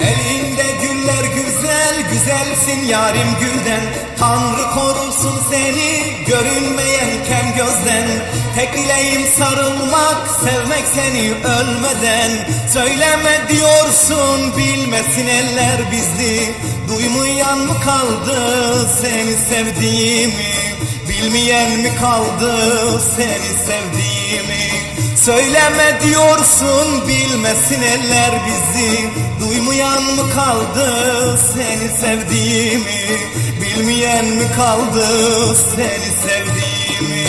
Elinde güller güzel, güzelsin yarim gülden. Tanrı korusun seni görünmeyen kem gözden. Tek dileğim sarılmak, sevmek seni ölmeden. Söyleme diyorsun bilmesin eller bizi. Duymayan mı kaldı seni sevdiğimi? Bilmeyen mi kaldı seni sevdiğimi Söyleme diyorsun bilmesin eller bizi. Duymayan mı kaldı seni sevdiğimi? Bilmeyen mi kaldı seni sevdiğimi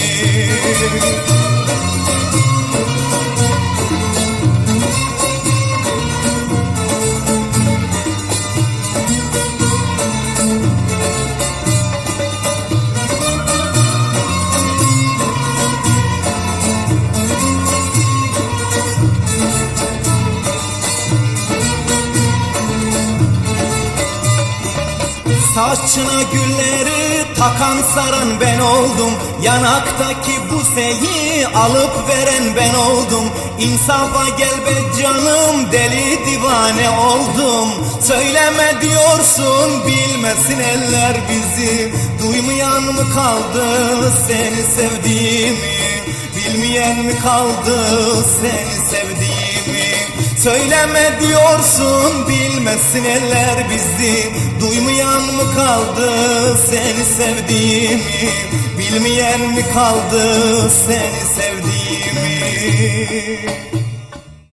Saçına gülleri takan saran ben oldum. Yanaktaki bu seyi alıp veren ben oldum. İnsafa gel be canım deli divane oldum. Söyleme diyorsun bilmesin eller bizi. Duymayan mı kaldı seni sevdiğimi? Bilmeyen mi kaldı seni sevdiğimi Söyleme diyorsun bilmesin eller bizi. Duymayan mı kaldı seni sevdiğimi? Bilmeyen mi kaldı seni sevdiğimi